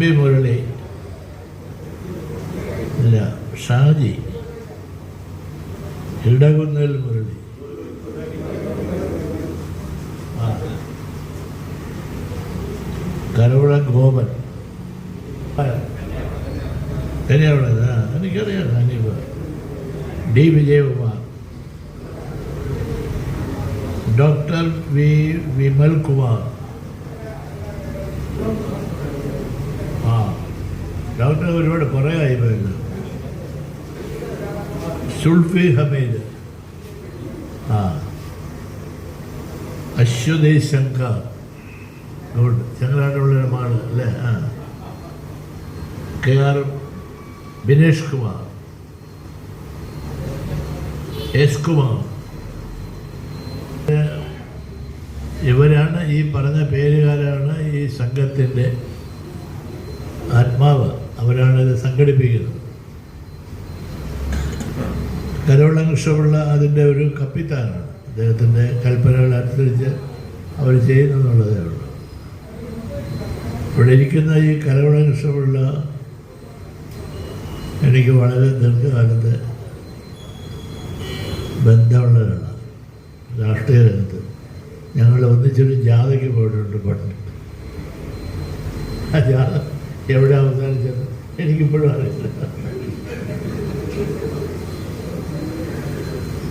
P Murali ഇല്ല ഷാജി ഇടകുന്നൽ മുരളി. കരവിള ഗോപൻ. ശരിയാവിടെ ആ എനിക്കറിയാം Aneep D. Vijayakumar. Doctor V. Vimal Kumar ആ ഡോക്ടർ ഒരുപാട് കുറേ ആയി പോയത് സുൽഫി ഹമീദ് ആ. അശ്വതി ശങ്കർ ഗുഡ് ശങ്കരാനുള്ള മാൾ അല്ലേ? ആ. K R Binesh Kumar. S Kumar. ഇവരാണ് ഈ പറഞ്ഞ പേരുകാരാണ് ഈ സംഘത്തിന്റെ ആത്മാവ്. അവരാണ് ഇത് സംഘടിപ്പിക്കുന്നത്. കരോളം കൃഷ്ണപിള്ള അതിന്റെ ഒരു കപ്പിത്താനാണ്. അദ്ദേഹത്തിന്റെ കൽപ്പനകൾ അനുസരിച്ച് അവർ ചെയ്യുന്നതെന്നുള്ളതേ ഉള്ളൂ. ഇവിടെ ഇരിക്കുന്ന ഈ കരവെള്ളം കൃഷ്ണപിള്ള എനിക്ക് വളരെ ദീർഘകാലത്ത് ബന്ധമുള്ളവരാണ്. രാഷ്ട്രീയ രംഗത്ത് ഞങ്ങൾ ഒന്നിച്ചൊരു ജാഥയ്ക്ക് പോയിട്ടുണ്ട് പണ്ട്. ആ ജാഥ എവിടെ അവസാനിച്ചത് എനിക്കിപ്പോഴും അറിയില്ല.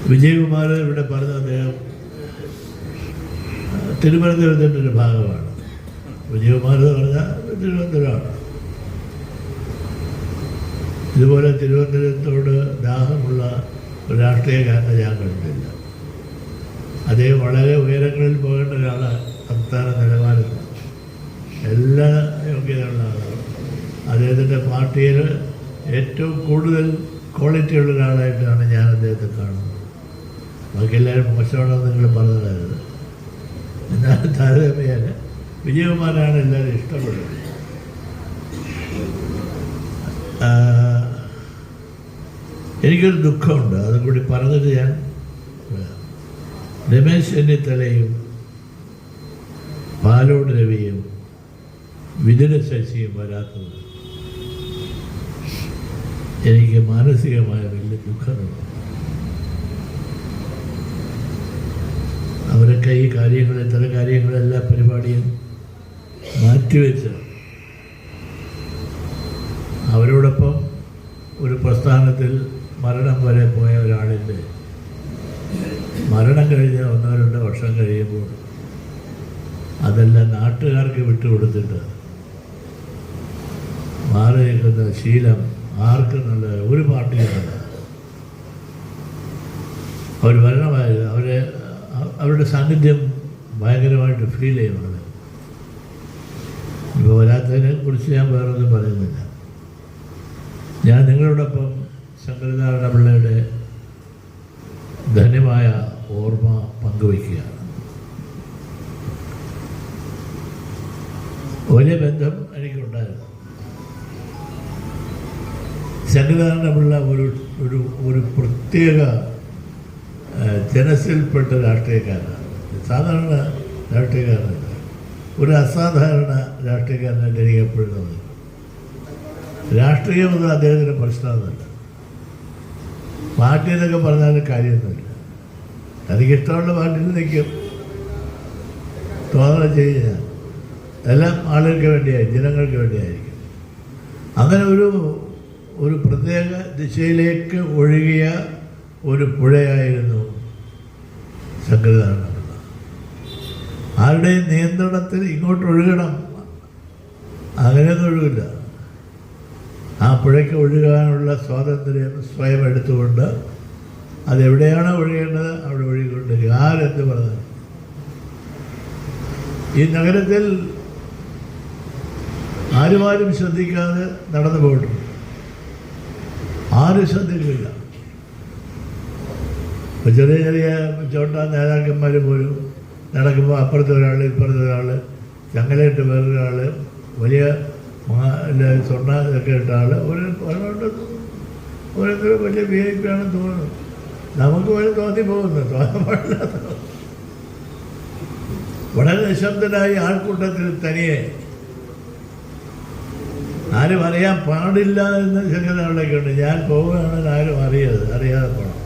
വിജയകുമാർ ഇവിടെ പറഞ്ഞ അദ്ദേഹം തിരുവനന്തപുരത്തിന്റെ ഒരു ഭാഗമാണ്. വിജയകുമാർ എന്ന് പറഞ്ഞാൽ തിരുവനന്തപുരമാണ്. ഇതുപോലെ തിരുവനന്തപുരത്തോട് ദാഹമുള്ള ഒരു രാഷ്ട്രീയക്കാരനെ ഞാൻ കണ്ടിട്ടില്ല. അദ്ദേഹം വളരെ ഉയരങ്ങളിൽ പോകേണ്ട ഒരാളാണ് സംസ്ഥാന നിലവാരത്തിൽ. എല്ലാ യോഗ്യതയുള്ള ആളാണ്. അദ്ദേഹത്തിന്റെ പാർട്ടിയിൽ ഏറ്റവും കൂടുതൽ ക്വാളിറ്റിയുള്ള ഒരാളായിട്ടാണ് ഞാൻ അദ്ദേഹത്തെ കാണുന്നത്. ബാക്കി എല്ലാവരും മോശമാണെന്ന് നിങ്ങൾ പറഞ്ഞതായിരുന്നു എന്നാൽ താരതമ്യേന വിജയകുമാരാണ് എല്ലാവരും ഇഷ്ടപ്പെടുന്നത്. എനിക്കൊരു ദുഃഖമുണ്ട്. അതും കൂടി പറഞ്ഞിട്ട് ഞാൻ. രമേശ് ചെന്നിത്തലയും പാലോട് രവിയും വിതുര ശശിയും വരാത്തത് എനിക്ക് മാനസികമായ വലിയ ദുഃഖമുണ്ട് അവരൊക്കെ ഈ കാര്യങ്ങൾ ഇത്തരം കാര്യങ്ങളെല്ലാം പരിപാടിയും മാറ്റിവെച്ച് അവരോടൊപ്പം ഒരു പ്രസ്ഥാനത്തിൽ മരണം വരെ പോയ ഒരാളിന്റെ മരണം കഴിഞ്ഞ ഒന്നോ രണ്ടോ വർഷം കഴിയുമ്പോൾ അതെല്ലാം നാട്ടുകാർക്ക് വിട്ടുകൊടുത്തിട്ട് മാറി നിൽക്കുന്ന ശീലം ആർക്കും നല്ല ഒരു പാർട്ടിയും അവർ മരണമായത് അവരെ അവരുടെ സാന്നിധ്യം ഭയങ്കരമായിട്ട് ഫീൽ ചെയ്യുന്നത് ഇപ്പോൾ വരാത്തതിനെ കുറിച്ച് ഞാൻ വേറൊന്നും പറയുന്നില്ല. ഞാൻ നിങ്ങളോടൊപ്പം ശങ്കരനാരായണ പിള്ളയുടെ ധന്യമായ ഓർമ്മ പങ്കുവയ്ക്കുകയാണ്. വലിയ ബന്ധം എനിക്കുണ്ടായിരുന്നു. ശങ്കരനാരായണ പിള്ള ഒരു ഒരു പ്രത്യേക ജനസിൽപ്പെട്ട രാഷ്ട്രീയക്കാരനാണ്. സാധാരണ രാഷ്ട്രീയക്കാരനല്ല. ഒരു അസാധാരണ രാഷ്ട്രീയക്കാരനായിട്ട് എനിക്ക് എപ്പോഴും രാഷ്ട്രീയം ഒന്നും അദ്ദേഹത്തിന് പ്രശ്നമൊന്നുമില്ല പാർട്ടി എന്നൊക്കെ പറഞ്ഞാലും കാര്യമൊന്നുമില്ല. തനിക്ക് ഇഷ്ടമുള്ള പാർട്ടിയിൽ നിൽക്കും. തോന്നണം ചെയ്യുക എല്ലാം ആളുകൾക്ക് വേണ്ടിയായി ജനങ്ങൾക്ക് വേണ്ടിയായിരിക്കും. അങ്ങനെ ഒരു ഒരു പ്രത്യേക ദിശയിലേക്ക് ഒഴുകിയ ഒരു പുഴയായിരുന്നു ശങ്കരനാരായണപിള്ള ആരുടെയും നിയന്ത്രണത്തിൽ ഇങ്ങോട്ട് ഒഴുകണം. അങ്ങനെയൊന്നും ഒഴുകില്ല. ആ പുഴയ്ക്ക് ഒഴുകാനുള്ള സ്വാതന്ത്ര്യം സ്വയം എടുത്തുകൊണ്ട് അതെവിടെയാണോ ഒഴുകേണ്ടത്? അവിടെ ഒഴുകിക്കൊണ്ടിരിക്കുക ആരെന്ത് പറഞ്ഞു ഈ നഗരത്തിൽ ആരുമാരും ശ്രദ്ധിക്കാതെ നടന്നു പോയിട്ടുണ്ട്. ആരും ശ്രദ്ധിക്കില്ല ഇപ്പൊ ചെറിയ ചെറിയ ചോട്ട നേതാക്കന്മാർ പോലും നടക്കുമ്പോൾ അപ്പുറത്തെ ഒരാൾ ഇപ്പുറത്തെ ഒരാൾ ചങ്ങലയിട്ട് വേറൊരാൾ വലിയ സ്വർണ ഇതൊക്കെ ഇട്ട ആൾ ഒരു ഒരാളുടെ ഓരോരുത്തർ വലിയ വി ഐ പി ആണെന്ന് തോന്നുന്നു. നമുക്ക് വരെ തോന്നി പോകുന്നു. തോന്നാൻ വളരെ നിശബ്ദനായി ആൾക്കൂട്ടത്തിൽ തനിയെ. ആരും അറിയാൻ പാടില്ല എന്ന് സംഗതികളിലൊക്കെ ഉണ്ട്. ഞാൻ പോവുകയാണെങ്കിൽ ആരും അറിയരുത്. അറിയാതെ പോകണം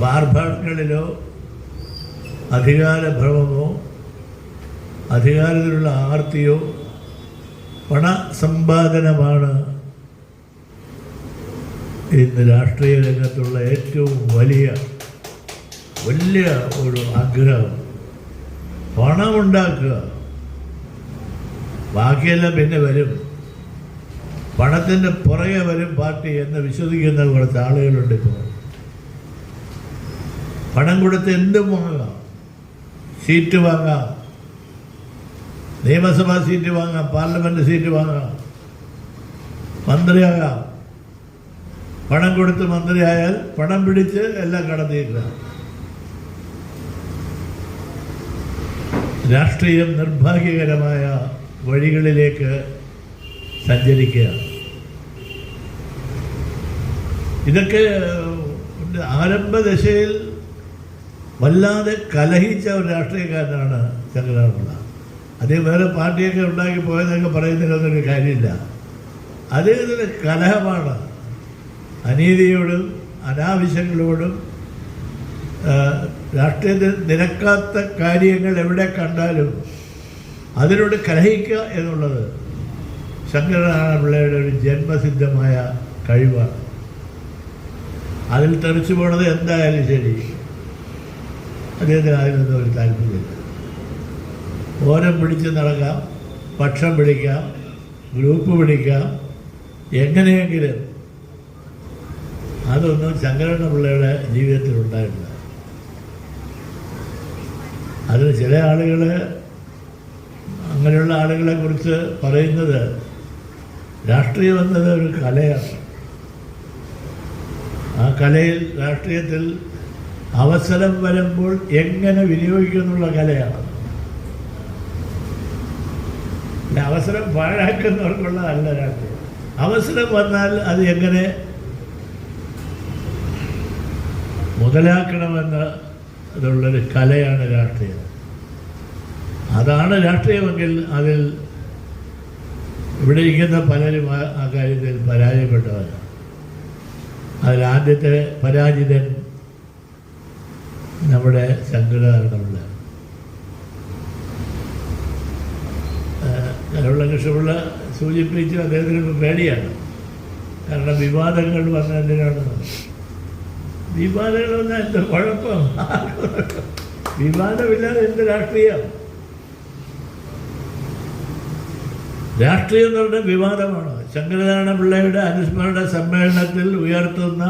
ബാർബാർകളിലോ അധികാരഭ്രമമോ അധികാരത്തിലുള്ള ആർത്തിയോ പണസമ്പാദനമാണ് ഇന്ന് രാഷ്ട്രീയ രംഗത്തുള്ള ഏറ്റവും വലിയ വലിയ ഒരു ആഗ്രഹം. പണമുണ്ടാക്കുക. ബാക്കിയെല്ലാം പിന്നെ വരും. പണത്തിന്റെ പുറകെ വരും പാർട്ടി എന്ന് വിശ്വസിക്കുന്ന കുറച്ച് ആളുകളുണ്ട് ഇപ്പോൾ. പണം കൊടുത്ത് എന്തും വാങ്ങാം. സീറ്റ് വാങ്ങാം. നിയമസഭാ സീറ്റ് വാങ്ങാം. പാർലമെന്റ് സീറ്റ് വാങ്ങാം. മന്ത്രിയാകാം. പണം കൊടുത്ത് മന്ത്രിയായാൽ പണം പിടിച്ച് എല്ലാം കടത്തിയില്ല രാഷ്ട്രീയം നിർഭാഗ്യകരമായ വഴികളിലേക്ക് സഞ്ചരിക്കുക. ഇതൊക്കെ ആരംഭദശയിൽ വല്ലാതെ കലഹിച്ച ഒരു രാഷ്ട്രീയക്കാരനാണ് ശങ്കരാപിള്ള അദ്ദേഹം വേറെ പാർട്ടിയൊക്കെ ഉണ്ടാക്കി പോയതൊക്കെ പറയുന്നില്ലെന്നൊരു കാര്യമില്ല. അദ്ദേഹത്തിന് കലഹമാണ് അനീതിയോടും അനാവശ്യങ്ങളോടും രാഷ്ട്രീയത്തിൽ നിരക്കാത്ത കാര്യങ്ങൾ എവിടെ കണ്ടാലും അതിനോട് കലഹിക്കുക എന്നുള്ളത് ശങ്കരനാരായണ പിള്ളയുടെ ഒരു ജന്മസിദ്ധമായ കഴിവാണ്. അതിൽ തെറിച്ചു പോണത് എന്തായാലും ശരി. അദ്ദേഹത്തിന് അതിനൊന്നും ഒരു താല്പര്യമില്ല ഓരം പിടിച്ച് നടക്കാം പക്ഷം പിടിക്കാം ഗ്രൂപ്പ് പിടിക്കാം എങ്ങനെയെങ്കിലും. അതൊന്നും ശങ്കരണ പിള്ളയുടെ ജീവിതത്തിൽ ഉണ്ടായിട്ടില്ല. അതിന് ചില ആളുകൾ അങ്ങനെയുള്ള ആളുകളെ കുറിച്ച് പറയുന്നത് രാഷ്ട്രീയം എന്നത് ഒരു കലയാണ്. ആ കലയിൽ രാഷ്ട്രീയത്തിൽ അവസരം വരുമ്പോൾ എങ്ങനെ വിനിയോഗിക്കുന്നുള്ള കലയാണ്. അവസരം പാഴാക്കുന്നവർക്കുള്ളതല്ല രാഷ്ട്രീയം അവസരം വന്നാൽ അത് എങ്ങനെ മുതലാക്കണമെന്ന് അതുള്ളൊരു കലയാണ് രാഷ്ട്രീയം. അതാണ് രാഷ്ട്രീയമെങ്കിൽ അതിൽ ഇവിടെ ഇരിക്കുന്ന പലരും ആ കാര്യത്തിൽ പരാജയപ്പെട്ടവരാണ്. അതിൽ ആദ്യത്തെ പരാജിതൻ നമ്മുടെ സംഘടനകളുടെ കരുള്ള കൃഷ്ണപിള്ള സൂചിപ്പിച്ചു അദ്ദേഹത്തിന് പേടിയാണ്. കാരണം വിവാദങ്ങൾ വന്ന എന്തിനാണ്? വിവാദങ്ങൾ വന്നാൽ എന്താ കുഴപ്പം? വിവാദമില്ലാതെ എന്ത് രാഷ്ട്രീയം? രാഷ്ട്രീയം എന്ന് പറഞ്ഞാൽ വിവാദമാണ്. ശങ്കരനാരായണ പിള്ളയുടെ അനുസ്മരണ സമ്മേളനത്തിൽ ഉയർത്തുന്ന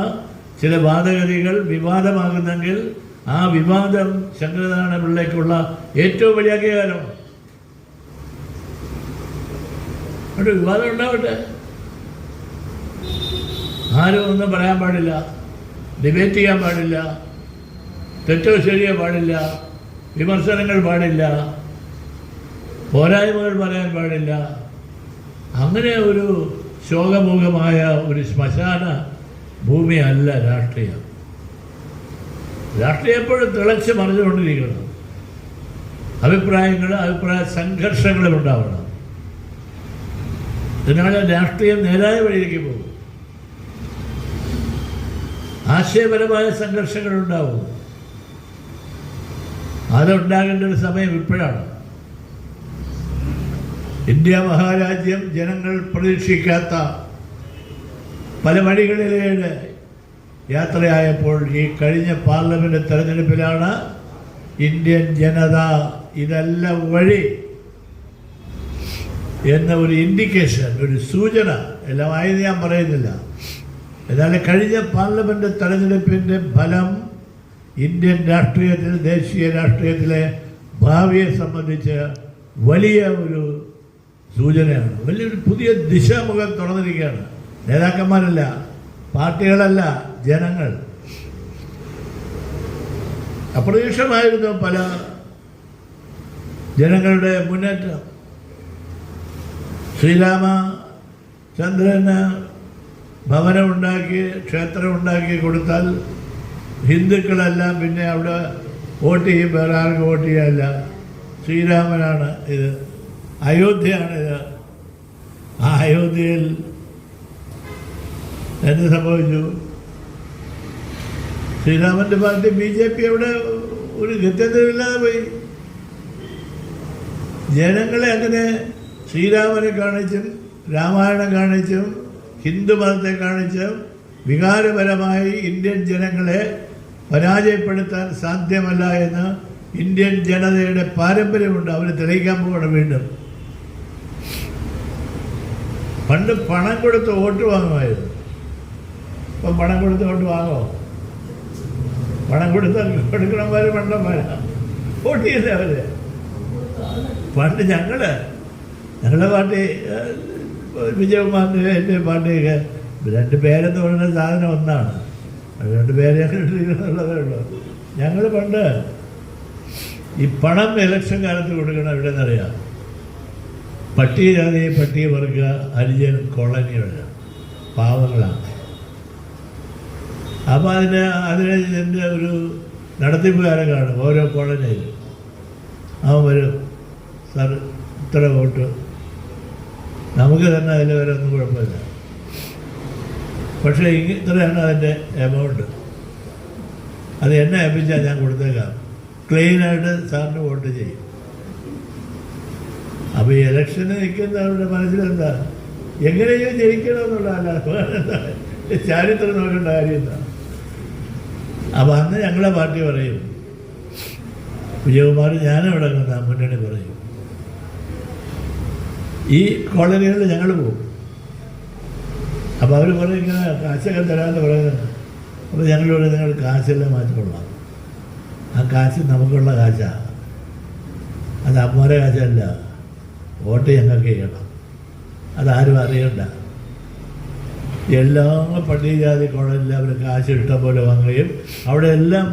ചില വാദഗതികൾ വിവാദമാകുന്നെങ്കിൽ ആ വിവാദം ശങ്കരനാരായണ പിള്ളയ്ക്കുള്ള ഏറ്റവും വലിയ അംഗീകാരമാണ് അവിടെ വിവാദം ഉണ്ടാവട്ടെ. ആരും ഒന്നും പറയാൻ പാടില്ല. ഡിബേറ്റ് ചെയ്യാൻ പാടില്ല. തെറ്റോ ശരിയോ പാടില്ല. വിമർശനങ്ങൾ പാടില്ല. പോരായ്മകൾ പറയാൻ പാടില്ല. അങ്ങനെ ഒരു ശോകമുഖമായ ഒരു ശ്മശാന ഭൂമിയല്ല രാഷ്ട്രീയം. രാഷ്ട്രീയം എപ്പോഴും തിളച്ച് മറിഞ്ഞുകൊണ്ടിരിക്കണം അഭിപ്രായങ്ങൾ അഭിപ്രായ സംഘർഷങ്ങളും ഉണ്ടാവണം. ഇതിനാണ് രാഷ്ട്രീയം നേരായ വഴിയിലേക്ക് പോകും. ആശയപരമായ സംഘർഷങ്ങൾ ഉണ്ടാവും. അതുണ്ടാകേണ്ട ഒരു സമയം ഇപ്പോഴാണ്. ഇന്ത്യ മഹാരാജ്യം ജനങ്ങൾ പ്രതീക്ഷിക്കാത്ത പല വഴികളിലേക്ക് യാത്രയായപ്പോൾ ഈ കഴിഞ്ഞ പാർലമെന്റ് തെരഞ്ഞെടുപ്പിലാണ് ഇന്ത്യൻ ജനത ഇതല്ല വഴി എന്ന ഒരു ഇൻഡിക്കേഷൻ ഒരു സൂചന. എല്ലാം ആയത് ഞാൻ പറയുന്നില്ല. എന്നാലും കഴിഞ്ഞ പാർലമെന്റ് തെരഞ്ഞെടുപ്പിന്റെ ഫലം ഇന്ത്യൻ രാഷ്ട്രീയത്തിൽ ദേശീയ രാഷ്ട്രീയത്തിലെ ഭാവിയെ സംബന്ധിച്ച് വലിയ ഒരു സൂചനയാണ്. വലിയൊരു പുതിയ ദിശാമുഖം തുറന്നിരിക്കുകയാണ്. നേതാക്കന്മാരല്ല പാർട്ടികളല്ല ജനങ്ങൾ. അപ്രതീക്ഷമായിരുന്നു പല ജനങ്ങളുടെ മുന്നേറ്റം. ശ്രീരാമ ചന്ദ്രന് ഭവനമുണ്ടാക്കി ക്ഷേത്രമുണ്ടാക്കി കൊടുത്താൽ ഹിന്ദുക്കളെല്ലാം പിന്നെ അവിടെ വോട്ട് ചെയ്യും വേറെ ആർക്കും വോട്ട് ചെയ്യാനില്ല. ശ്രീരാമനാണ് ഇത്. അയോധ്യയാണിത് ആ അയോധ്യയിൽ എന്ത് സംഭവിച്ചു? ശ്രീരാമന്റെ പാർട്ടി ബി ജെ പി അവിടെ ഒരു ഗത്യന്തരമില്ലാതെ പോയി. ജനങ്ങളെ അങ്ങനെ ശ്രീരാമനെ കാണിച്ചും രാമായണം കാണിച്ചും ഹിന്ദു മതത്തെ കാണിച്ചും വികാരപരമായി ഇന്ത്യൻ ജനങ്ങളെ പരാജയപ്പെടുത്താൻ സാധ്യമല്ല എന്ന് ഇന്ത്യൻ ജനതയുടെ പാരമ്പര്യമുണ്ട്. അവർ തെളിയിക്കാൻ പോകണം വീണ്ടും. പണ്ട് പണം കൊടുത്ത് വോട്ട് വാങ്ങുമായിരുന്നു. ഇപ്പം പണം കൊടുത്ത് വോട്ട് വാങ്ങോ പണം കൊടുത്താൽ കൊടുക്കണമാര് പണ്ടന്മാരാ. വോട്ട് ചെയ്തേ അവർ? പണ്ട് ഞങ്ങൾ ഞങ്ങളുടെ പാർട്ടി വിജയകുമാറിന്റെ എന്റെ പാർട്ടിയൊക്കെ രണ്ട് പേരെന്ന് പറയുന്ന സാധനം ഒന്നാണ്. രണ്ട് പേരെ ഇട്ടിരിക്കുന്നുള്ളതേ ഉള്ളൂ. ഞങ്ങൾ പണ്ട് ഈ പണം ഇലക്ഷൻ കാലത്ത് കൊടുക്കണം എവിടെ നിന്നറിയാം പട്ടികജാതി പട്ടികവർഗ ഹരിജൻ കോളനികൾ പാവങ്ങളാണ്. അപ്പോൾ അതിന് അതിന് എന്റെ ഒരു നടത്തിപ്പുകാരെ കാണും ഓരോ കോളനിയിൽ അവൻ വരും സാർ ഇത്ര വോട്ട്. നമുക്ക് തന്നെ അതിൽ വരെ ഒന്നും കുഴപ്പമില്ല. പക്ഷേ ഇത്രയാണ് അതിന്റെ എമൗണ്ട് അത് എന്നെ ഏൽപ്പിച്ചാൽ ഞാൻ കൊടുത്തേക്കാം. ക്ലീനായിട്ട് സാറിന് വോട്ട് ചെയ്യും. അപ്പോൾ ഈ ഇലക്ഷന് നിൽക്കുന്നവരുടെ മനസ്സിലെന്താ? എങ്ങനെയോ ജയിക്കണമെന്നുള്ളതല്ല ചാരിത്രം നോക്കേണ്ട കാര്യം എന്താ അപ്പോൾ അന്ന് ഞങ്ങളെ പാർട്ടി പറയും വിജയകുമാർ ഞാനവിടെ മുന്നണി പറയും. ഈ കോളനികളിൽ ഞങ്ങൾ പോകും. അപ്പോൾ അവർ പറയും ഇങ്ങനെ കാശൊക്കെ തരാമെന്ന് പറയുന്നത് അപ്പോൾ ഞങ്ങളിവിടെ നിങ്ങൾ കാശെല്ലാം മാറ്റിക്കൊള്ളാം ആ കാശ് നമുക്കുള്ള കാശാണ് അത് അമ്മമാരെ കാശല്ല. വോട്ട് ഞങ്ങൾക്ക് ചെയ്യണം. അതാരും അറിയണ്ട. എല്ലാ പട്ടികജാതി എല്ലാവരും കാശ് ഇഷ്ടംപോലെ വാങ്ങുകയും അവിടെ എല്ലാം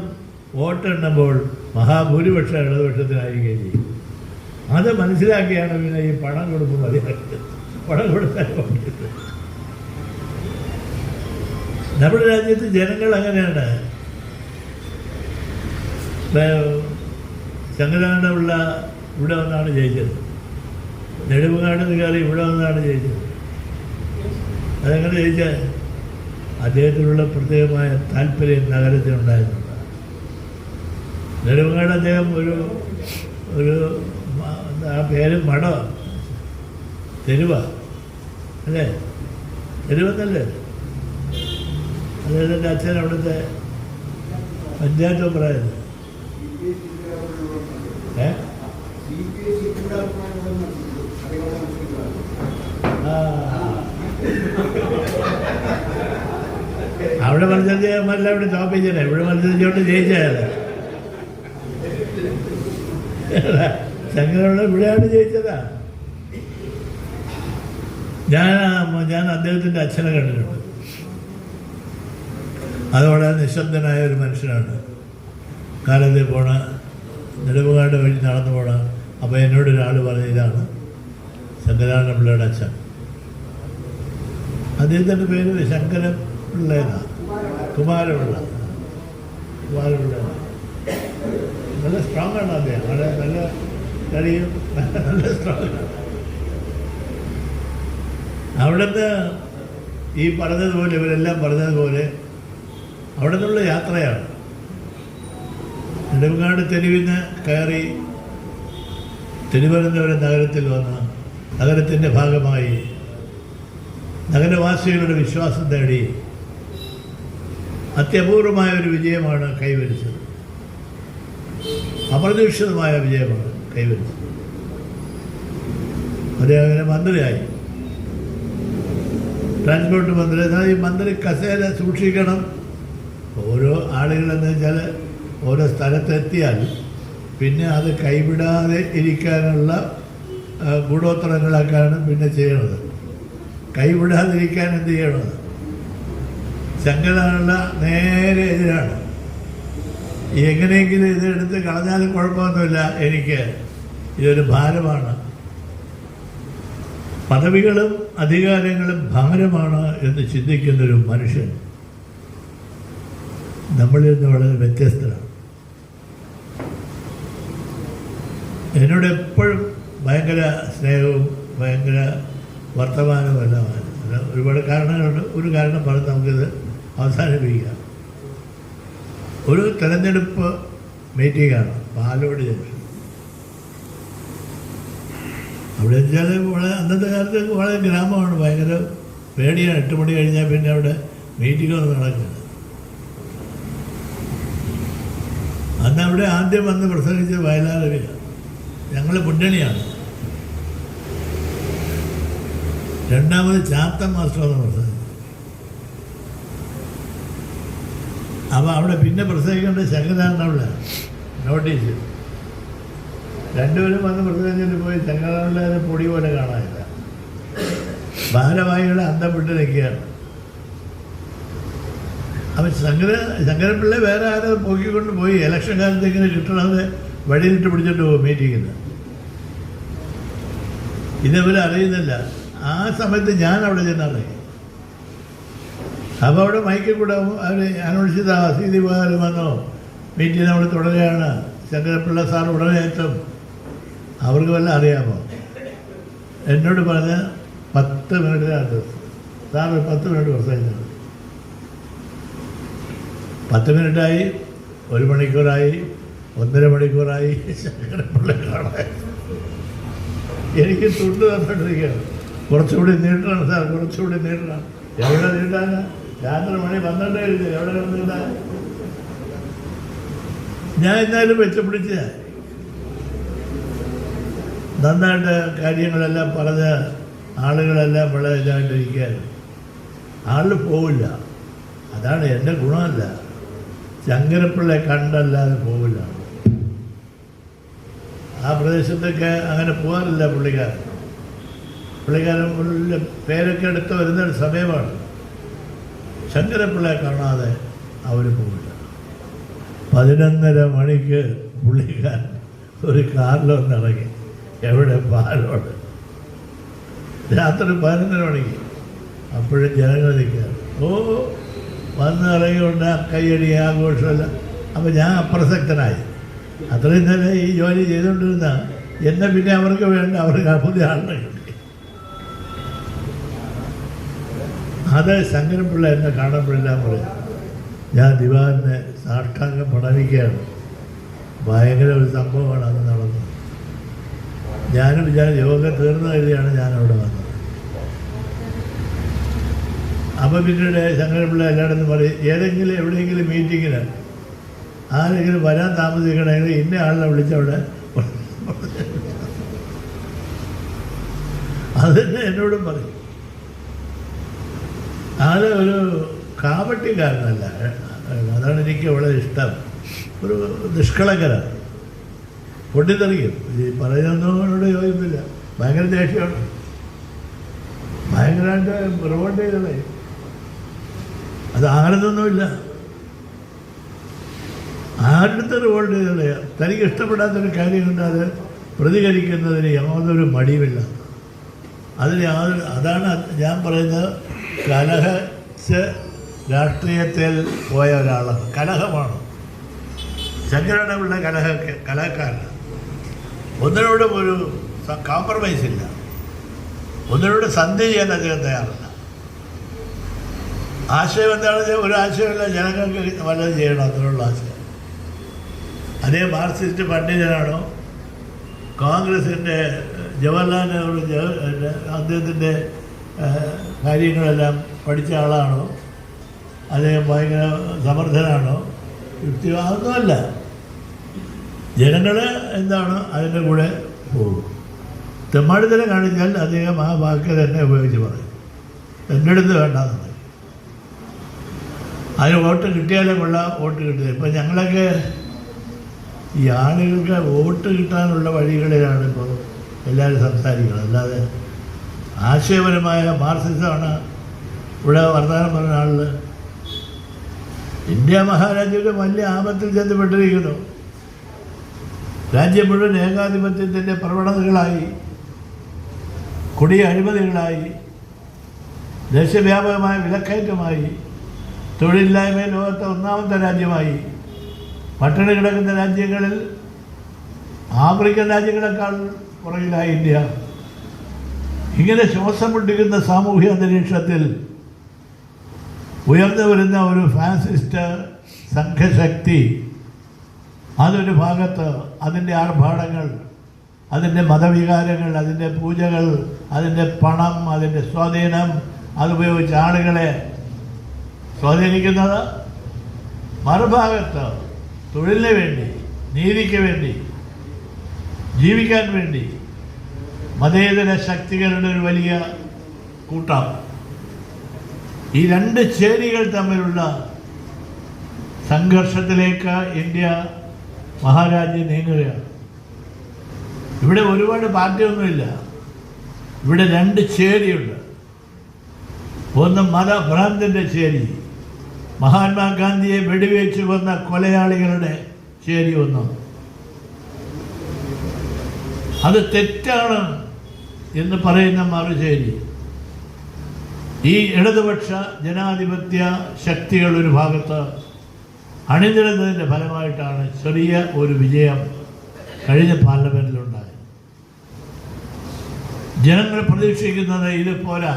വോട്ടെണ്ണുമ്പോൾ മഹാഭൂരിപക്ഷം ഇടതുപക്ഷത്തിനായിരിക്കുകയും ചെയ്യും. അത് മനസ്സിലാക്കിയാണ് പിന്നെ ഈ പണം കൊടുക്കുന്നത് മതിയാക്കിയത് പണം കൊടുത്താൽ. നമ്മുടെ രാജ്യത്ത് ജനങ്ങൾ അങ്ങനെയാണ്. ചങ്ങനാടുള്ള ഇവിടെ വന്നാണ് ജയിച്ചത്. നെടുമ്പാട് കയറി ഇവിടെ വന്നാണ് ജയിച്ചത്. അതെങ്ങനെ ചോദിച്ചാൽ അദ്ദേഹത്തിനുള്ള പ്രത്യേകമായ താല്പര്യം നഗരത്തിനുണ്ടായിരുന്നുണ്ട് നെടുമങ്ങാട് അദ്ദേഹം ഒരു ഒരു ആ പേര് മട തെരുവ. അല്ലേ? തെരുവെന്നല്ലേ? അദ്ദേഹത്തിന്റെ അച്ഛൻ അവിടുത്തെ പഞ്ചായത്ത് മെമ്പറായിരുന്നു ഏ? ആ. അവിടെ മത്സരിച്ചല്ല ഇവിടെ തോപ്പിച്ചത് ഇവിടെ മത്സരിച്ചോണ്ട് ജയിച്ചത് ശങ്കരനുള്ള ഇവിടെയാണ് ജയിച്ചതാ. ഞാൻ ഞാൻ അദ്ദേഹത്തിന്റെ അച്ഛനെ കണ്ടിട്ടുണ്ട്. അത് നിശബ്ദനായ ഒരു മനുഷ്യനാണ്. കാലത്തിൽ പോണ നെടുമങ്ങാട് വഴി നടന്നു പോണ അപ്പോൾ എന്നോട് ഒരാൾ പറഞ്ഞ ഇതാണ്. ശങ്കരാനന്ദ പിള്ളയുടെ അച്ഛൻ. അദ്ദേഹത്തിന്റെ പേര് ശങ്കരൻ പിള്ളേനാ കുമാരപിള്ള. കുമാരപിള്ള. നല്ല സ്ട്രോങ് ആണ് അദ്ദേഹം. വളരെ നല്ല കളിയും നല്ല സ്ട്രോങ് ആണ് അവിടുന്ന് ഈ പറഞ്ഞതുപോലെ ഇവരെല്ലാം പറഞ്ഞതുപോലെ അവിടെ നിന്നുള്ള യാത്രയാണ്. നെടുമങ്ങാട് തെരുവിന് കയറി തിരുവനന്തപുരം നഗരത്തിൽ വന്ന് നഗരത്തിന്റെ ഭാഗമായി നഗരവാസികളുടെ വിശ്വാസം തേടി അത്യപൂർവമായ ഒരു വിജയമാണ് കൈവരിച്ചത്. അപ്രതീക്ഷിതമായ വിജയമാണ് കൈവരിച്ചത്. അദ്ദേഹം മന്ത്രിയായി. ട്രാൻസ്പോർട്ട് മന്ത്രി എന്നാൽ ഈ മന്ത്രി കസേര സൂക്ഷിക്കണം. ഓരോ ആളുകളെന്ന് വെച്ചാൽ ഓരോ സ്ഥലത്തെത്തിയാൽ പിന്നെ അത് കൈവിടാതെ ഇരിക്കാനുള്ള ഗുണോത്തരങ്ങളൊക്കെയാണ് പിന്നെ ചെയ്യണത്. കൈവിടാതിരിക്കാൻ എന്ത് ചെയ്യണം? ശങ്കരനുള്ള നേരെ എതിരാണ്. എങ്ങനെയെങ്കിലും ഇത് എടുത്ത് കളഞ്ഞാലും കുഴപ്പമൊന്നുമില്ല. എനിക്ക് ഇതൊരു ഭാരമാണ്. പദവികളും അധികാരങ്ങളും ഭാരമാണ് എന്ന് ചിന്തിക്കുന്നൊരു മനുഷ്യൻ നമ്മളിൽ നിന്ന് വളരെ വ്യത്യസ്തരാണ് എന്നോട് എപ്പോഴും ഭയങ്കര സ്നേഹവും ഭയങ്കര അത് ഒരുപാട് കാരണങ്ങളുണ്ട്. ഒരു കാരണം പറഞ്ഞ് നമുക്കിത് അവസാനിപ്പിക്കാം. ഒരു തെരഞ്ഞെടുപ്പ് മീറ്റിംഗാണ് പാലോട് ജംഗ്ഷൻ. അവിടെ വെച്ചാൽ വളരെ അന്നത്തെ കാലത്ത് വളരെ ഗ്രാമമാണ്. ഭയങ്കര പേടിയാണ്. എട്ട് മണി കഴിഞ്ഞാൽ പിന്നെ അവിടെ മീറ്റിങ്ങൊന്നും നടക്കില്ല. അന്ന് അവിടെ ആദ്യം വന്ന് പ്രസംഗിച്ച വയലാറിയാണ് ഞങ്ങൾ മുന്നണിയാണ്. രണ്ടാമത് ചാത്ത മാസ്റ്റർ എന്ന് പറഞ്ഞത്. അപ്പോൾ അവിടെ പിന്നെ പ്രസംഗിക്കേണ്ട ശങ്കരാനവിടെ നോട്ടീസ്. രണ്ടുപേരും വന്ന് പ്രസംഗിച്ചിട്ട് പോയി ശങ്കരാനവിടെ പൊടി പോലെ കാണാനില്ല. ഭാരവാഹികളെ അന്തം വിട്ട് നിൽക്കുകയാണ്. അപ്പം ശങ്കര ശങ്കരപിള്ള വേറെ ആരും പൊക്കിക്കൊണ്ട് പോയി. ഇലക്ഷൻ കാലത്ത് ഇങ്ങനെ കിട്ടണത് വഴിയിലിട്ട് പിടിച്ചിട്ട് പോകും മീറ്റിങ്ങിന് ഇതേപോലെ അറിയുന്നില്ല. ആ സമയത്ത് ഞാൻ അവിടെ ചെന്നറിയും അപ്പോൾ അവിടെ മൈക്കിൽ കൂടെ അവർ അന്വേഷിച്ച സീതി പോയാലും വന്നോ? മീറ്റിംഗ് നമ്മൾ തുടരുകയാണ്. ശങ്കരപ്പിള്ള സാർ ഉടനെ എത്തും. അവർക്ക് വല്ല അറിയാമോ? എന്നോട് പറഞ്ഞ പത്ത് മിനിറ്റിനകത്ത് സാർ പത്ത് മിനിറ്റ് പ്രസംഗിച്ചത് പത്ത് മിനിറ്റായി ഒരു മണിക്കൂറായി ഒന്നര മണിക്കൂറായി. ശങ്കരപ്പിള്ള കാണാൻ. എനിക്ക് തുണ്ട് തന്നിട്ടിരിക്കുകയാണ് കുറച്ചുകൂടി നീട്ടണം സാർ കുറച്ചുകൂടി നീട്ടണം. എവിടെ നീട്ടാനാ? രാത്രി മണി പന്ത്രണ്ട് കഴിഞ്ഞു എവിടെ നീട്ടാൻ ഞാൻ എന്നാലും വെച്ചുപിടിച്ച നന്നായിട്ട് കാര്യങ്ങളെല്ലാം പറഞ്ഞ് ആളുകളെല്ലാം വളരെ ഇതായിട്ടിരിക്കുകയാണ്. ആൾ പോവില്ല. അതാണ് എന്റെ ഗുണമല്ല. ചങ്കരപ്പിള്ളെ കണ്ടല്ലാതെ പോവില്ല. ആ പ്രദേശത്തൊക്കെ അങ്ങനെ പോകാറില്ല പുള്ളിക്കാരൻ. പുള്ളിക്കാരൻ പേരൊക്കെ എടുത്ത് വരുന്ന ഒരു സമയമാണ്. ശങ്കരപ്പിള്ളയെ കാണാതെ അവർ പോയില്ല പതിനൊന്നര മണിക്ക് പുള്ളിക്കാരൻ ഒരു കാറിലൊന്നിറങ്ങി. എവിടെ പാലോട്? രാത്രി പതിനൊന്നര മണിക്ക്. അപ്പോഴും ജനങ്ങൾ നിൽക്കുക ഓ വന്ന് ഇറങ്ങിക്കൊണ്ട് കൈയടി ആഘോഷമല്ല. അപ്പം ഞാൻ അപ്രസക്തനായി. അത്രയും തന്നെ ഈ ജോലി ചെയ്തുകൊണ്ടിരുന്ന എന്നെ പിന്നെ അവർക്ക് വേണ്ട അവർക്ക് പുതിയ ആളിനെ അത് ശങ്കരൻപിള്ള എന്നെ കാണുമ്പോഴെല്ലാം പറയാം ഞാൻ ദിവാറിനെ സാഷ്ടാംഗം പഠിക്കുകയാണ് ഭയങ്കര ഒരു സംഭവമാണ് അന്ന് നടന്നത്. ഞാനും വിചാരിച്ചു യോഗ തീർന്നു കരുതിയാണ് ഞാൻ അവിടെ വന്നത്. അപ്പം പിന്നീട് ശങ്കരപിള്ള എല്ലായിടത്തും പറയും ഏതെങ്കിലും എവിടെയെങ്കിലും മീറ്റിങ്ങിന് ആരെങ്കിലും വരാൻ താമസിക്കണമെങ്കിൽ ഇന്ന ആളിനെ വിളിച്ചവിടെ അതന്നെ എന്നോടും പറയും. ആൾ ഒരു കാപട്യക്കാരനല്ല. അതാണ് എനിക്ക് വളരെ ഇഷ്ടം. ഒരു നിഷ്കളങ്കര പൊട്ടിത്തെറിക്കും. ഈ പറയുന്നതിനോട് യോജിപ്പില്ല ഭയങ്കര ദേഷ്യമാണ് ഭയങ്കരമായിട്ട് റിവോൾട്ട് ചെയ്തതേ. അത് ആരുന്നൊന്നുമില്ല ആരുടെ റിവോൾട്ട് ചെയ്തതേ? തനിക്ക് ഇഷ്ടപ്പെടാത്തൊരു കാര്യം അത് പ്രതികരിക്കുന്നതിന് യാതൊരു മടിയുമില്ല. അതിന് യാതൊരു അതാണ് ഞാൻ പറയുന്നത്. കലഹച്ച് രാഷ്ട്രീയത്തിൽ പോയ ഒരാളാണ് കലഹമാണ്. ശങ്കരനപിള്ള കലഹ കലാകാരൻ ഒന്നിനോടും ഒരു കോംപ്രമൈസ് ഇല്ല. ഒന്നിനോട് സന്ധി ചെയ്യാൻ അദ്ദേഹം തയ്യാറല്ല. ആശയം എന്താണെന്ന് ഒരു ആശയമില്ല. ജനങ്ങൾക്ക് വല്ലതും ചെയ്യണം. അതിനുള്ള ആശയം. അതേ മാർക്സിസ്റ്റ് പണ്ഡിതനാണോ? കോൺഗ്രസിന്റെ ജവഹർലാൽ നെഹ്റു അദ്ദേഹത്തിന്റെ കാര്യങ്ങളെല്ലാം പഠിച്ച ആളാണോ? അദ്ദേഹം ഭയങ്കര സമർത്ഥനാണോ? യുക്തിവാദമൊന്നുമല്ല. ജനങ്ങൾ എന്താണ് അതിന്റെ കൂടെ പോകും. തെമ്മാടിത്തരം കാണിച്ചാൽ അദ്ദേഹം ആ വാക്ക് തന്നെ ഉപയോഗിച്ച് പറയും. എന്റെ അടുത്ത് അതിന് വോട്ട് കിട്ടിയാലേ കൊള്ളാം വോട്ട് കിട്ടിയത് ഇപ്പം ഞങ്ങളൊക്കെ ഈ ആളുകൾക്ക് വോട്ട് കിട്ടാനുള്ള വഴികളിലാണ് ഇപ്പോൾ എല്ലാവരും സംസാരിക്കുന്നത്. അല്ലാതെ ആശയപരമായ മാർസിസമാണ് ഇവിടെ വർത്തമാനം പറഞ്ഞ ആളിൽ ഇന്ത്യ മഹാരാജ്യത്തെ വലിയ ആപത്തിൽ ചെന്നപ്പെട്ടിരിക്കുന്നു രാജ്യം മുഴുവൻ ഏകാധിപത്യത്തിന്റെ പ്രവണതകളായി കൊടിയ അഴിമതികളായി ദേശവ്യാപകമായ വിലക്കയറ്റമായി തൊഴിലില്ലായ്മ ലോകത്തെ ഒന്നാമത്തെ രാജ്യമായി. പട്ടിണി കിടക്കുന്ന രാജ്യങ്ങളിൽ ആഫ്രിക്കൻ രാജ്യങ്ങളെക്കാൾ പുറകിലായി ഇന്ത്യ. ഇങ്ങനെ ശ്വാസം മുട്ടിക്കുന്ന സാമൂഹ്യ അന്തരീക്ഷത്തിൽ ഉയർന്നു വരുന്ന ഒരു ഫാസിസ്റ്റ് സംഘശക്തി അതൊരു ഭാഗത്ത് അതിന്റെ ആർഭാടങ്ങൾ അതിന്റെ മതവികാരങ്ങൾ അതിന്റെ പൂജകൾ അതിന്റെ പണം അതിന്റെ സ്വാധീനം അതുപയോഗിച്ച് ആളുകളെ സ്വാധീനിക്കുന്നത് മറുഭാഗത്ത് തൊഴിലിന് വേണ്ടി നീതിക്ക് വേണ്ടി ജീവിക്കാൻ വേണ്ടി മതേതര ശക്തികളുടെ ഒരു വലിയ കൂട്ടം. ഈ രണ്ട് ചേരികൾ തമ്മിലുള്ള സംഘർഷത്തിലേക്ക് ഇന്ത്യ മഹാരാജ്യം നീങ്ങുകയാണ്. ഇവിടെ ഒരുപാട് പാർട്ടിയൊന്നുമില്ല. ഇവിടെ രണ്ട് ചേരിയുണ്ട്. ഒന്ന് മതഭ്രാന്തിന്റെ ചേരി. മഹാത്മാഗാന്ധിയെ വെടിവെച്ച് വന്ന കൊലയാളികളുടെ ചേരി ഒന്ന്. അത് തെറ്റാണ്. എന്ന് പറയുന്ന മറുചേരി. ഈ ഇടതുപക്ഷ ജനാധിപത്യ ശക്തികൾ ഒരു ഭാഗത്ത് അണിനിരുന്നതിന്റെ ഫലമായിട്ടാണ് ചെറിയ ഒരു വിജയം കഴിഞ്ഞ പാർലമെന്റിലുണ്ടായത് ജനങ്ങൾ പ്രതീക്ഷിക്കുന്നത് ഇത് പോരാ.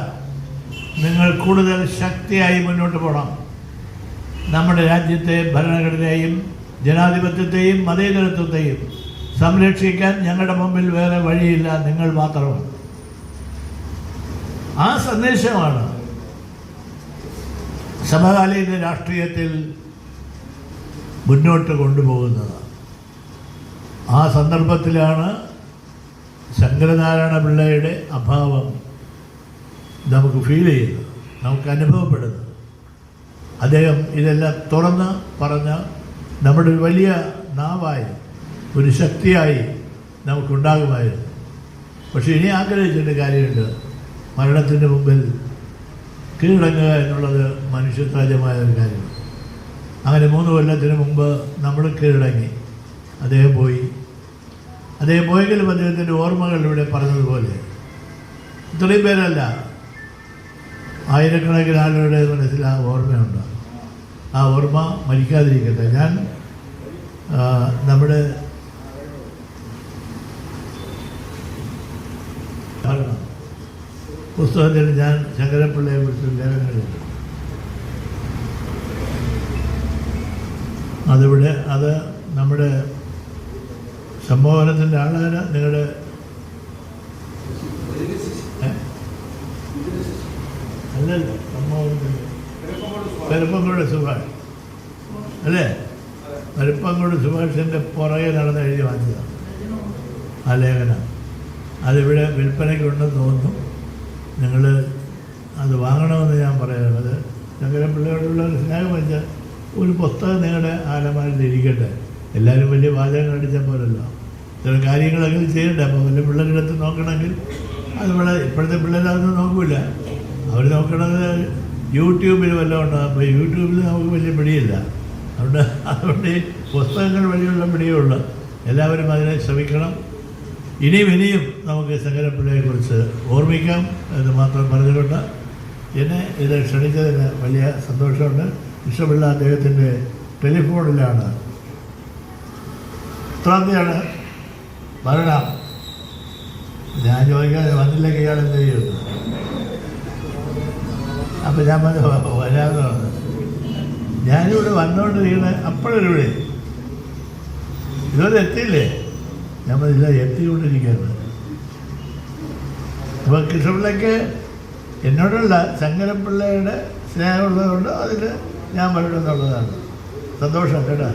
നിങ്ങൾ കൂടുതൽ ശക്തിയായി മുന്നോട്ട് പോകണം നമ്മുടെ രാജ്യത്തെ ഭരണഘടനയെയും ജനാധിപത്യത്തെയും മതേതരത്വത്തെയും സംരക്ഷിക്കാൻ ഞങ്ങളുടെ മുമ്പിൽ വേറെ വഴിയില്ല. നിങ്ങൾ മാത്രമാണ്. ആ സന്ദേശമാണ്. സമകാലീന രാഷ്ട്രീയത്തിൽ മുന്നോട്ട് കൊണ്ടുപോകുന്നത്. ആ സന്ദർഭത്തിലാണ് ശങ്കരനാരായണ പിള്ളയുടെ അഭാവം നമുക്ക് ഫീൽ ചെയ്യുന്നത് നമുക്ക് അനുഭവപ്പെടുന്നത്. അദ്ദേഹം ഇതെല്ലാം തുറന്ന് പറഞ്ഞ നമ്മുടെ ഒരു വലിയ നാവായി ഒരു ശക്തിയായി നമുക്കുണ്ടാകുമായിരുന്നു. പക്ഷേ ഇനി ആഗ്രഹിച്ചിട്ട് കാര്യമുണ്ട് മരണത്തിന്റെ മുമ്പിൽ കീഴടങ്ങുക എന്നുള്ളത് മനുഷ്യസഹജമായ ഒരു കാര്യമാണ്. അങ്ങനെ മൂന്ന് കൊല്ലത്തിന് മുമ്പ് നമ്മൾ കീഴടങ്ങി. അദ്ദേഹം പോയി. അദ്ദേഹം പോയെങ്കിലും അദ്ദേഹത്തിന്റെ ഓർമ്മകൾ ഇവിടെ പറഞ്ഞതുപോലെ ഇത്രയും പേരല്ല. ആയിരക്കണക്കിന് ആളുകളുടെ മനസ്സിൽ ആ ഓർമ്മയുണ്ട്. ആ ഓർമ്മ മരിക്കാതിരിക്കട്ടെ. ഞാൻ നമ്മുടെ കാരണം പുസ്തകത്തിൽ ഞാൻ ശങ്കരപ്പിള്ളയെ കുറിച്ച് ലേഖനങ്ങളുണ്ട് അതിവിടെ അത് നമ്മുടെ സംഭവനത്തിന്റെ ആളാര നിങ്ങളുടെ? അല്ലല്ല സംഭവനത്തിന്റെ സുഭാഷ്. അല്ലേ? പെരുപ്പങ്കോട് സുഭാഷിന്റെ പുറകെ നടന്ന് എഴുതി വാങ്ങിയതാണ് ആ ലേഖനം. അതിവിടെ വിൽപ്പനയ്ക്കുണ്ടെന്ന് തോന്നുന്നു. നിങ്ങൾ അത് വാങ്ങണമെന്ന് ഞാൻ പറയുന്നത്. ഞങ്ങളുടെ ശങ്കരപ്പിള്ളയോടുള്ള സ്നേഹം വെച്ചാൽ ഒരു പുസ്തകം നിങ്ങളുടെ ആലമാരിൽ ഇരിക്കട്ടെ. എല്ലാവരും വലിയ വാചകം അടിച്ച പോലല്ലോ ചില കാര്യങ്ങളൊക്കെ ചെയ്യണ്ടേ. അപ്പോൾ വലിയ പിള്ളേരുടെ അടുത്ത് നോക്കണമെങ്കിൽ അത് ഇവിടെ ഇപ്പോഴത്തെ പിള്ളേരതൊന്നും നോക്കില്ല അവർ നോക്കണത് യൂട്യൂബിൽ വല്ലതും ഉണ്ടോ? അപ്പോൾ യൂട്യൂബിൽ നമുക്ക് വലിയ പിടിയില്ല. അതുകൊണ്ട് അതുകൊണ്ട് ഈ പുസ്തകങ്ങൾ വഴിയുള്ള പിടിയുള്ളൂ എല്ലാവരും അതിനെ ശ്രമിക്കണം. ഇനിയും ഇനിയും നമുക്ക് ശങ്കരപ്പിള്ളയെക്കുറിച്ച് ഓർമ്മിക്കാം എന്ന് മാത്രം പറഞ്ഞുകൊണ്ട് എന്നെ ഇത് ക്ഷണിച്ചതിന് വലിയ സന്തോഷമുണ്ട്. കൃഷ്ണപിള്ള അദ്ദേഹത്തിന്റെ ടെലിഫോണിലാണ്. എത്രാം തീയതിയാണ്? ഞാൻ ചോദിക്കാതെ വന്നില്ലെങ്കിൽ ഇയാൾ എന്ത് ചെയ്യുന്നു അപ്പം ഞാൻ പറഞ്ഞു "വ- വരാമെന്ന് പറഞ്ഞു. ഞാനിവിടെ വന്നുകൊണ്ടിരിക്കുന്നത് അപ്പോഴൊരു വിളി ഇതുവരെ എത്തിയില്ലേ? ഞാൻ എത്തിക്കൊണ്ടിരിക്കുന്നത് അപ്പോൾ കൃഷ്ണപിള്ളയ്ക്ക് എന്നോടുള്ള ശങ്കരപ്പിള്ളയുടെ സ്നേഹമുള്ളതുകൊണ്ട് അതിൽ ഞാൻ വരണമെന്നുള്ളതാണ്. സന്തോഷം കേട്ടോ?